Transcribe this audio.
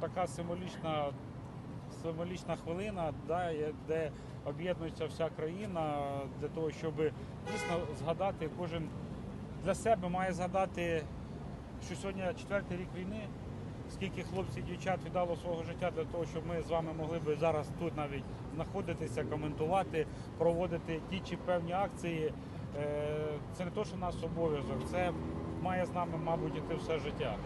така символічна, символічна хвилина, да, де об'єднується вся країна для того, щоб дійсно згадати, кожен для себе має згадати, що сьогодні четвертий рік війни. Скільки хлопців і дівчат віддало свого життя для того, щоб ми з вами могли би зараз тут навіть знаходитися, коментувати, проводити ті чи певні акції. Е, це не то, що нас обов'язок, це має з нами, мабуть, іти все життя.